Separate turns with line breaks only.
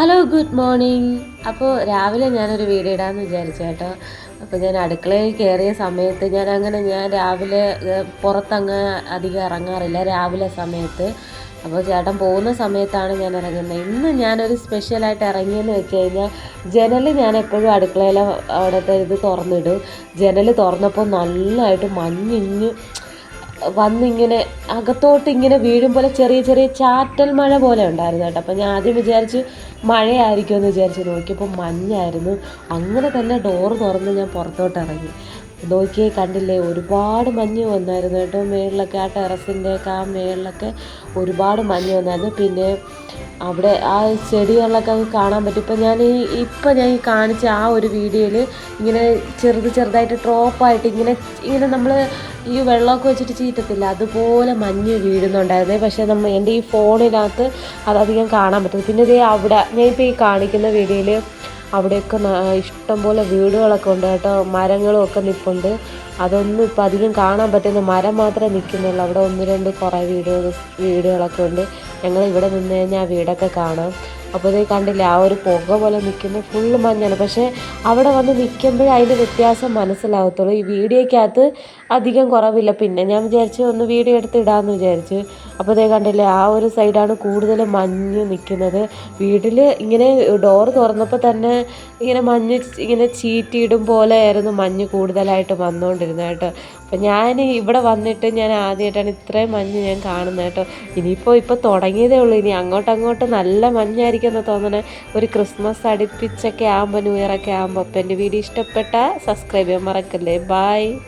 Hello good morning അപ്പോൾ രാവിലെ ഞാനൊരു വീഡിയോ ഇടാമെന്ന് വിചാരിച്ചു കേട്ടോ. അപ്പോൾ ഞാൻ അടുക്കളയിൽ കയറിയ സമയത്ത് ഞാൻ അങ്ങനെ ഞാൻ രാവിലെ പുറത്തങ്ങ് അധികം ഇറങ്ങാറില്ല രാവിലെ സമയത്ത്. അപ്പോൾ ചേട്ടൻ പോകുന്ന സമയത്താണ് ഞാൻ ഇറങ്ങുന്നത്. ഇന്ന് ഞാനൊരു സ്പെഷ്യലായിട്ട് ഇറങ്ങിയെന്ന് വെച്ച് കഴിഞ്ഞാൽ ജനൽ ഞാൻ എപ്പോഴും അടുക്കളയിലെ അവിടുത്തെ ഇത് തുറന്നിടും. ജനൽ തുറന്നപ്പോൾ നല്ലതായിട്ട് മഞ്ഞിഞ്ഞ് വന്നിങ്ങനെ അകത്തോട്ട് ഇങ്ങനെ വീഴും പോലെ ചെറിയ ചെറിയ ചാറ്റൽ മഴ പോലെ ഉണ്ടായിരുന്നു കേട്ടോ. അപ്പം ഞാൻ ആദ്യം വിചാരിച്ച് മഴയായിരിക്കും എന്ന് വിചാരിച്ച് നോക്കിയപ്പോൾ മഞ്ഞായിരുന്നു. അങ്ങനെ തന്നെ ഡോറ് തുറന്ന് ഞാൻ പുറത്തോട്ട് ഇറങ്ങി. നോക്കിയേ കണ്ടില്ലേ ഒരുപാട് മഞ്ഞ് വന്നായിരുന്നു കേട്ടോ. മേളിലൊക്കെ ആ ടെറസിന്റെയൊക്കെ ആ മേളിലൊക്കെ ഒരുപാട് മഞ്ഞ് വന്നായിരുന്നു. പിന്നെ അവിടെ ആ ചെടികളിലൊക്കെ കാണാൻ പറ്റും. ഇപ്പം ഞാൻ ഈ ഇപ്പം ഞാൻ ഈ കാണിച്ച ആ ഒരു വീഡിയോയിൽ ഇങ്ങനെ ചെറുത് ചെറുതായിട്ട് ഡ്രോപ്പായിട്ട് ഇങ്ങനെ ഇങ്ങനെ നമ്മൾ ഈ വെള്ളമൊക്കെ വെച്ചിട്ട് ചീറ്റത്തില്ല. അതുപോലെ മഞ്ഞ് വീഴുന്നുണ്ടായിരുന്നേ. പക്ഷേ നമ്മൾ എന്റെ ഈ ഫോണിനകത്ത് അതധികം കാണാൻ പറ്റും പിന്നെ ഇതേ അവിടെ ഞാൻ ഇപ്പോൾ ഈ കാണിക്കുന്ന വീഡിയോയിൽ അവിടെയൊക്കെ ഇഷ്ടംപോലെ വീടുകളൊക്കെ ഉണ്ട് കേട്ടോ. മരങ്ങളും ഒക്കെ നിൽപ്പുണ്ട് അതൊന്നും ഇപ്പം അധികം കാണാൻ പറ്റുന്ന മരം മാത്രമേ നിൽക്കുന്നുള്ളൂ. അവിടെ ഒന്ന് രണ്ട് കുറേ വീടുകൾ വീടുകളൊക്കെ ഉണ്ട്. ഞങ്ങൾ ഇവിടെ നിന്ന് കഴിഞ്ഞാൽ ആ വീടൊക്കെ കാണാം. അപ്പോൾ ഇത് കണ്ടില്ല ആ ഒരു പുക പോലെ നിൽക്കുന്ന. ഫുള്ള് മഞ്ഞാണ്. പക്ഷേ അവിടെ വന്ന് നിൽക്കുമ്പോഴേ അതിന്റെ വ്യത്യാസം മനസ്സിലാവത്തുള്ളൂ. ഈ വീഡിയോയ്ക്കകത്ത് അധികം കുറവില്ല. പിന്നെ ഞാൻ വിചാരിച്ചു ഒന്ന് വീഡിയോ എടുത്ത് ഇടാമെന്ന് വിചാരിച്ചു. അപ്പോൾ ഇതേ കണ്ടില്ല ആ ഒരു സൈഡാണ് കൂടുതൽ മഞ്ഞ് നിൽക്കുന്നത്. വീട്ടിൽ ഇങ്ങനെ ഡോറ് തുറന്നപ്പോൾ തന്നെ ഇങ്ങനെ മഞ്ഞ് ഇങ്ങനെ ചീറ്റിയിടും പോലെ ആയിരുന്നു മഞ്ഞ് കൂടുതലായിട്ട് വന്നുകൊണ്ടിരുന്നത്. കേട്ടോ. അപ്പം ഞാൻ ഇവിടെ വന്നിട്ട് ഞാൻ ആദ്യമായിട്ടാണ് ഇത്രയും മഞ്ഞ് ഞാൻ കാണുന്നത് കേട്ടോ. ഇനിയിപ്പോൾ ഇപ്പോൾ തുടങ്ങിയതേ ഉള്ളൂ. ഇനി അങ്ങോട്ട് അങ്ങോട്ട് നല്ല മഞ്ഞായിരിക്കും എന്ന് തോന്നണേ. ഒരു ക്രിസ്മസ് അടുപ്പിച്ചൊക്കെ ആകുമ്പോൾ ന്യൂ ഇയറൊക്കെ ആകുമ്പോൾ അപ്പം എന്റെ വീഡിയോ ഇഷ്ടപ്പെട്ട സബ്സ്ക്രൈബ് ചെയ്യാൻ മറക്കല്ലേ. ബായ്